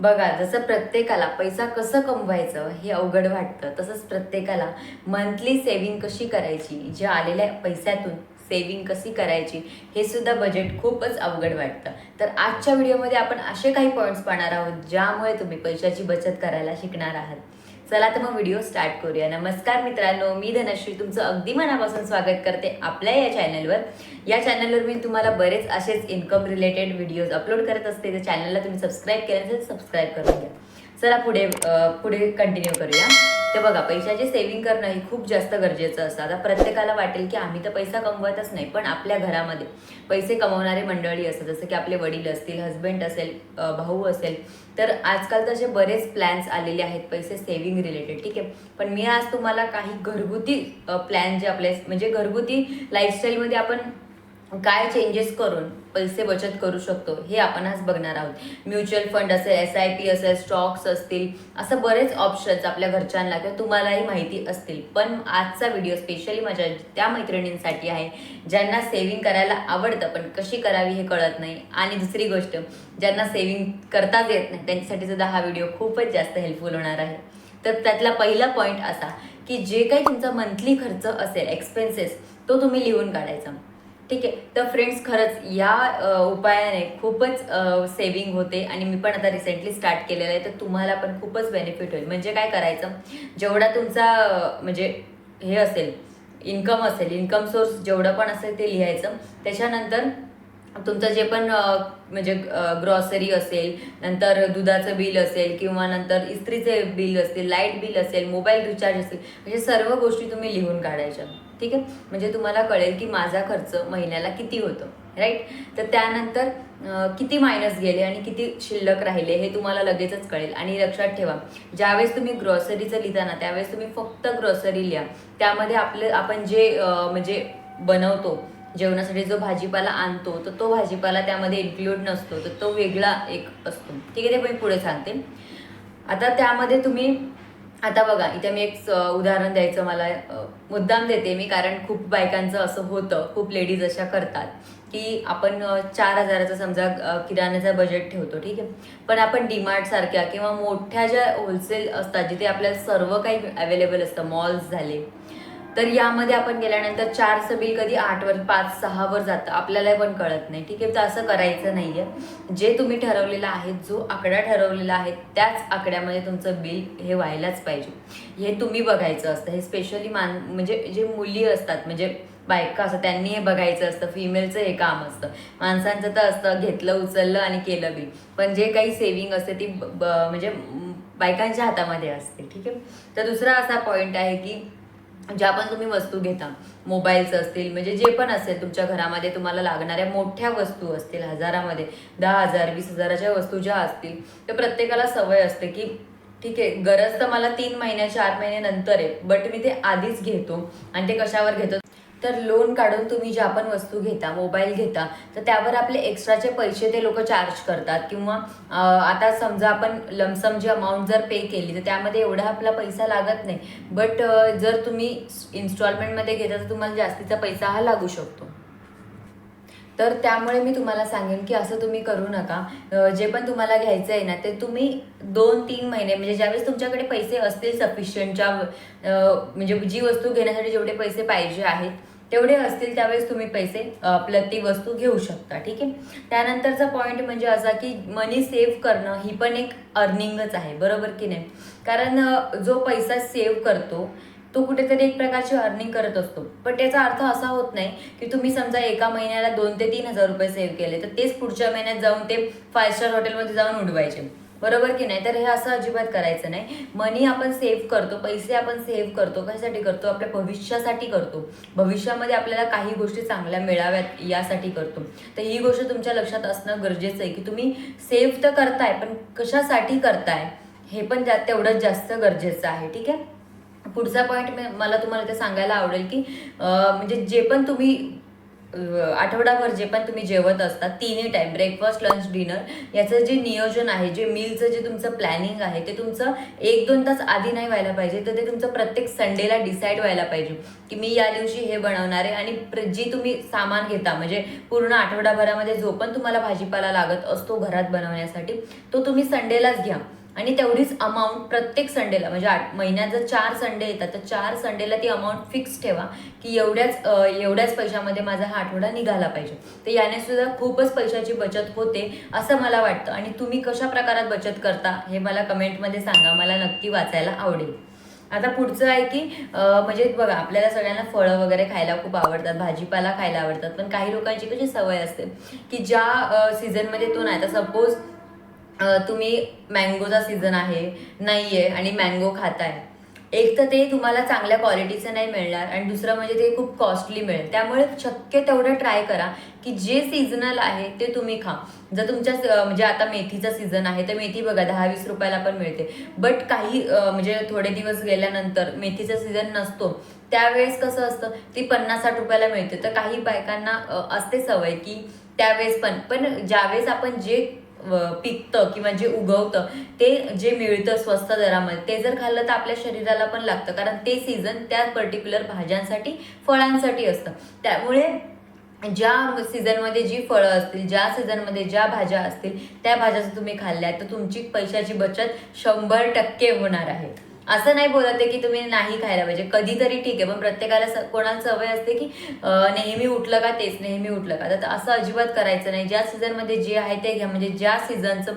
बघा जसं प्रत्येकाला पैसा कसं कमवायचं हे अवघड वाटतं तसंच प्रत्येकाला मंथली सेविंग कशी करायची जे आलेल्या पैशातून सेव्हिंग कशी करायची हे सुद्धा बजेट खूपच अवघड वाटतं. तर आजच्या व्हिडिओमध्ये आपण असे काही पॉईंट्स पाहणार आहोत ज्यामुळे तुम्ही पैशाची बचत करायला शिकणार आहात. चला तर मग व्हिडिओ स्टार्ट करूया. नमस्कार मित्रांनो मी धनश्री. तुमचं अगदी मनापासून स्वागत करते आपल्या या चॅनलवर या चॅनलवर मी तुम्हाला बरेच असेच इन्कम रिलेटेड व्हिडिओज अपलोड करत असते. तर चॅनलला तुम्ही सबस्क्राईब केलं असेल सबस्क्राईब करून घ्या. चला पुढे पुढे कंटिन्यू करूया. तर बघा पैशाचे सेव्हिंग करणं ही खूप जास्त गरजेचं असतं. आता प्रत्येकाला वाटेल की आम्ही तर पैसा कमवतच नाही पण आपल्या घरामध्ये पैसे कमवणारे मंडळी असतात जसं की आपले वडील असतील हस्बंड असेल भाऊ असेल तर आजकाल तसे बरेच प्लॅन्स आलेले आहेत पैसे सेव्हिंग रिलेटेड ठीक आहे? पण मी आज तुम्हाला काही घरगुती प्लॅन जे आपले म्हणजे घरगुती लाईफस्टाईलमध्ये आपण काय चेंजेस करून पैसे बचत करू शकतो हे आपण आज बघणार आहोत. म्युच्युअल फंड असेल एस आय पी असेल स्टॉक्स असतील असं बरेच ऑप्शन्स आपल्या घरच्यांना किंवा तुम्हालाही माहिती असतील. पण आजचा व्हिडिओ स्पेशली माझ्या त्या मैत्रिणींसाठी आहे ज्यांना सेव्हिंग करायला आवडतं पण कशी करावी हे कळत नाही. आणि दुसरी गोष्ट ज्यांना सेव्हिंग करताच येत नाही त्यांच्यासाठी सुद्धा हा व्हिडिओ खूपच जास्त हेल्पफुल होणार आहे. तर त्यातला पहिला पॉईंट असा की जे काही तुमचा मंथली खर्च असेल एक्सपेन्सेस तो तुम्ही लिहून काढायचा. ठीक आहे. तर फ्रेंड्स खरंच या उपायाने खूपच सेविंग होते आणि मी पण आता रिसेंटली स्टार्ट केलेलं आहे. तर तुम्हाला पण खूपच बेनिफिट होईल. म्हणजे काय करायचं? जेवढा तुमचा म्हणजे हे असेल इन्कम असेल इन्कम सोर्स जेवढं पण असेल ते लिहायचं. त्याच्यानंतर तुमचं जे पण म्हणजे ग्रॉसरी असेल नंतर दुधाचं बिल असेल किंवा नंतर इस्त्रीचे बिल असतील लाइट बिल असेल मोबाईल रिचार्ज असेल म्हणजे सर्व गोष्टी तुम्ही लिहून काढायच्या. ठीक आहे? म्हणजे तुम्हाला कळेल की माझा खर्च महिन्याला किती होतो राईट तर त्यानंतर किती मायनस गेले आणि किती शिल्लक राहिले हे तुम्हाला लगेचच कळेल. आणि लक्षात ठेवा ज्यावेळेस तुम्ही ग्रॉसरीचं लिहिता ना त्यावेळेस तुम्ही फक्त ग्रॉसरी लिहा. त्यामध्ये आपलं आपण जे म्हणजे बनवतो जेवणासाठी जो भाजीपाला आणतो तर तो भाजीपाला त्यामध्ये इन्क्लूड नसतो तर तो वेगळा एक असतो. ठीक आहे ते मी पुढे सांगते. आता त्यामध्ये तुम्ही आता बघा इथे मी एक उदाहरण द्यायचं मला मुद्दाम देते मी कारण खूप बायकांचं असं होतं खूप लेडीज अशा करतात की आपण चार हजाराचं समजा किराण्याचा बजेट ठेवतो ठीक आहे? पण आपण डीमार्ट सारख्या किंवा मोठ्या ज्या होलसेल असतात जिथे आपल्याला सर्व काही अवेलेबल असतं मॉल्स झाले तर यामध्ये आपण गेल्यानंतर चारचं बिल कधी आठवर पाच सहावर जातं. आपल्याला पण कळत नाही. ठीक आहे? तर असं करायचं नाही आहे जे तुम्ही ठरवलेलं आहे जो आकडा ठरवलेला आहे त्याच आकड्यामध्ये तुमचं बिल हे व्हायलाच पाहिजे. हे तुम्ही बघायचं असतं. हे स्पेशली मान म्हणजे जे मुली असतात म्हणजे बायका असं त्यांनी हे बघायचं असतं. फिमेलचं हे काम असतं. माणसांचं तर असतं घेतलं उचललं आणि केलं बिल. पण जे काही सेव्हिंग असते ती ब- म्हणजे बायकांच्या हातामध्ये असते. ठीक आहे? तर दुसरा असा पॉईंट आहे की ज्या पण तुम्ही वस्तू घेता मोबाईल्स असतील म्हणजे जे पण असेल तुमच्या घरामध्ये तुम्हाला लागणाऱ्या मोठ्या वस्तू असतील हजारामध्ये दहा हजार वीस हजाराच्या वस्तू ज्या असतील तर प्रत्येकाला सवय असते की ठीक आहे गरज तर मला तीन महिन्या चार महिन्यानंतर आहे बट मी ते आधीच घेतो आणि ते कशावर घेतो? तर लोन काढून तुम्ही ज्या पण वस्तू घेता मोबाईल घेता तर त्यावर आपले एक्स्ट्राचे पैसे ते लोक चार्ज करतात. किंवा आता समजा आपण लमसम जी अमाऊंट जर पे केली तर त्यामध्ये एवढा आपला पैसा लागत नाही. बट जर तुम्ही इन्स्टॉलमेंटमध्ये घेता तर तुम्हाला जास्तीचा पैसा हा लागू शकतो. तर त्यामुळे मी तुम्हाला सांगेन की असं तुम्ही करू नका. जे पण तुम्हाला घ्यायचं आहे ना ते तुम्ही दोन तीन महिने म्हणजे ज्यावेळेस तुमच्याकडे पैसे असतील सफिशियंटच्या म्हणजे जी वस्तू घेण्यासाठी जेवढे पैसे पाहिजे आहेत तेवढे असतील त्यावेळेस तुम्ही पैसे अं, आपलं ती वस्तू घेऊ शकता ठीक आहे? त्यानंतरचा पॉईंट म्हणजे असा की मनी सेव्ह करणं ही पण एक अर्निंगच आहे बरोबर की नाही? कारण जो पैसा सेव्ह करतो तो कुठेतरी एक प्रकारची अर्निंग करत असतो. पण त्याचा अर्थ असा होत नाही की तुम्ही समजा एका महिन्याला दोन ते तीन हजार रुपये सेव्ह केले तर तेच पुढच्या महिन्यात जाऊन ते फाय स्टार हॉटेलमध्ये जाऊन उडवायचे. बरोबर की नाही? तर हे असं अजिबात करायचं नाही. मनी आपण सेव्ह करतो पैसे आपण सेव्ह करतो कशासाठी करतो? आपल्या भविष्यासाठी करतो. भविष्यामध्ये आपल्याला काही गोष्टी चांगल्या मिळाव्यात यासाठी करतो. तर ही गोष्ट तुमच्या लक्षात असणं गरजेचं आहे की तुम्ही सेव्ह तर करताय पण कशासाठी करताय? हे पण जा तेवढंच जास्त गरजेचं आहे ठीक आहे? पुढचा पॉईंट मला तुम्हाला ते सांगायला आवडेल की म्हणजे जे पण तुम्ही आठवडाभर जे पण तुम्ही जेवत असतात तिन्ही टाइम ब्रेकफास्ट लंच डिनर याचं जे नियोजन आहे जे मीलचं जे तुमचं प्लॅनिंग आहे ते तुमचं एक दोन तास आधी नाही व्हायला पाहिजे तर ते तुमचं प्रत्येक संडेला डिसाईड व्हायला पाहिजे. की मी या दिवशी हे बनवणार आहे आणि प्र- जी तुम्ही सामान घेता म्हणजे पूर्ण आठवडाभरामध्ये जो पण तुम्हाला भाजीपाला लागत असतो घरात बनवण्यासाठी तो तुम्ही संडेलाच घ्या. आणि तेवढीच अमाऊंट प्रत्येक संडेला म्हणजे आठ महिन्यात जर चार संडे येतात तर चार संडेला ती अमाऊंट फिक्स ठेवा की एवढ्याच एवढ्याच पैशामध्ये माझा हा आठवडा निघाला पाहिजे. तर याने सुद्धा खूपच पैशाची बचत होते असं मला वाटतं. आणि तुम्ही कशा प्रकारात बचत करता हे मला कमेंटमध्ये सांगा मला नक्की वाचायला आवडेल. आता पुढचं आहे की म्हणजे बघा आपल्याला सगळ्यांना फळं वगैरे खायला खूप आवडतात भाजीपाला खायला आवडतात पण काही लोकांची कशी सवय असते की ज्या सीझनमध्ये तो नाही. तर सपोज तुम्ही मँगोचा सीझन आहे नाही आहे आणि मँगो खाताय. एक तर ते तुम्हाला चांगल्या क्वालिटीचं नाही मिळणार आणि दुसरं म्हणजे ते खूप कॉस्टली मिळेल. त्यामुळे शक्य तेवढं ट्राय करा की जे सीझनल आहे ते तुम्ही खा. जर तुमच्या म्हणजे आता मेथीचा सीझन आहे तर मेथी बघा दहा वीस रुपयाला पण मिळते. बट काही म्हणजे थोडे दिवस गेल्यानंतर मेथीचा सीझन नसतो त्यावेळेस कसं असतं ती पन्नास साठ रुपयाला मिळते. तर काही बायकांना असते सवय की त्यावेळेस पण. पण ज्यावेळेस आपण जे पिकतं किंवा जे उगवतं ते जे मिळतं स्वस्त दरामध्ये ते जर खाल्लं तर आपल्या शरीराला पण लागतं. कारण ते सीझन त्या पर्टिक्युलर भाज्यांसाठी फळांसाठी असतं. त्यामुळे ज्या सीझनमध्ये जी फळं असतील ज्या सीझनमध्ये ज्या भाज्या असतील त्या भाज्या जर तुम्ही खाल्ल्या तर तुमची पैशाची बचत शंभर टक्के होणार आहे. असं नाही बोलत आहे की तुम्ही नाही खायला पाहिजे. कधीतरी ठीक आहे पण प्रत्येकाला स- कोणाला सवय असते की नेहमी उठलं का तेच नेहमी उठलं का? तर असं अजिबात करायचं नाही. ज्या सीझनमध्ये जे आहे ते घ्या. म्हणजे ज्या सीझनचं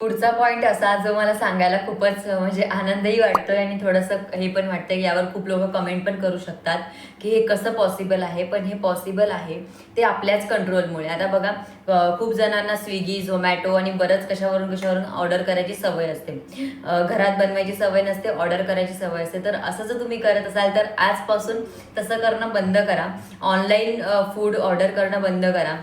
पुढचा पॉईंट असा जो मला सांगायला खूपच म्हणजे आनंदही वाटतोय आणि थोडंसं हे पण वाटतं की यावर खूप लोक कमेंट पण करू शकतात की हे कसं पॉसिबल आहे. पण हे पॉसिबल आहे ते आपल्याच कंट्रोलमुळे आता बघा खूप जणांना स्विगी झोमॅटो आणि बरंच कशावरून कशावरून ऑर्डर करायची सवय असते. घरात बनवायची सवय नसते ऑर्डर करायची सवय असते. तर असं जर तुम्ही करत असाल तर आजपासून तसं करणं बंद करा. ऑनलाईन फूड ऑर्डर करणं बंद करा.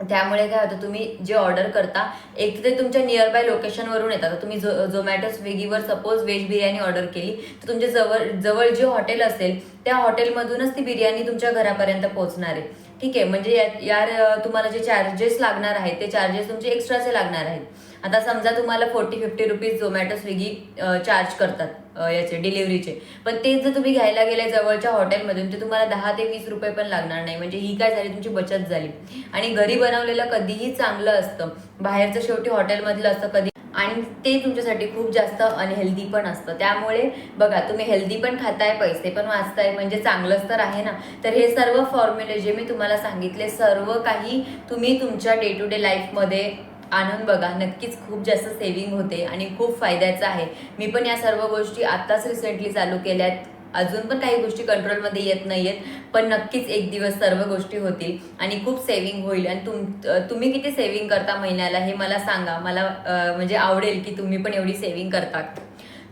त्यामुळे काय होतं तुम्ही जे ऑर्डर करता एक तर ते तुमच्या नियर बाय लोकेशनवरून येतात तुम्ही झो झोमॅटो स्विगीवर सपोज व्हेज बिर्याणी ऑर्डर केली तर तुमच्या जवळ जवळ जे हॉटेल असेल त्या हॉटेलमधूनच ती बिर्याणी तुमच्या घरापर्यंत पोहोचणार आहे. ठीक आहे म्हणजे या- यार तुम्हाला जे चार्जेस लागणार आहेत ते चार्जेस तुमचे एक्स्ट्राचे लागणार आहेत. आता समजा तुम्हाला forty fifty rupees Zomato Swiggy charge करतात याचे डिलिव्हरीचे पण ते जर तुम्ही घ्यायला गेले जवळच्या हॉटेलमधून ते तुम्हाला दहा ते वीस रुपये पण लागणार नाही. म्हणजे ही काय झाली? तुमची बचत झाली. आणि घरी बनवलेलं कधीही चांगलं असतं. बाहेरचं शेवटी हॉटेलमधलं असतं कधी. आणि ते तुमच्यासाठी खूप जास्त अनहेल्दी पण असतं. त्यामुळे बघा तुम्ही हेल्दी पण खाताय पैसे पण वाचताय म्हणजे चांगलंच तर आहे ना? तर हे सर्व फॉर्म्युले जे मी तुम्हाला सांगितले सर्व काही तुम्ही तुमच्या डे टू डे लाईफमध्ये आणून बघा. नक्कीच खूप जास्त सेविंग होते आणि खूप फायद्याचं आहे. मी पण या सर्व गोष्टी आत्ताच रिसेंटली चालू केल्यात. अजून पण काही गोष्टी कंट्रोलमध्ये येत नाही आहेत पण नक्कीच एक दिवस सर्व गोष्टी होतील आणि खूप सेविंग होईल. आणि तुम तुम्ही किती सेविंग करता महिन्याला हे मला सांगा. मला म्हणजे आवडेल की तुम्ही पण एवढी सेविंग करता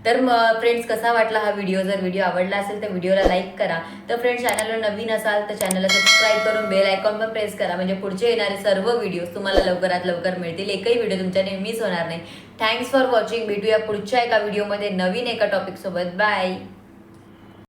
तर मग फ्रेंड्स कसा वाटला हा व्हिडिओ जर व्हिडिओ आवडला असेल तर व्हिडिओला लाईक करा. तर फ्रेंड्स चॅनलवर नवीन असाल तर चॅनलला सबस्क्राईब करून बेल आयकॉन पण प्रेस करा. म्हणजे पुढचे येणारे सर्व व्हिडिओज तुम्हाला लवकरात लवकर मिळतील. एकही व्हिडिओ तुमच्या नेहमीच होणार नाही. थँक्स फॉर वॉचिंग भेटूया पुढच्या एका व्हिडिओमध्ये नवीन एका टॉपिकसोबत बाय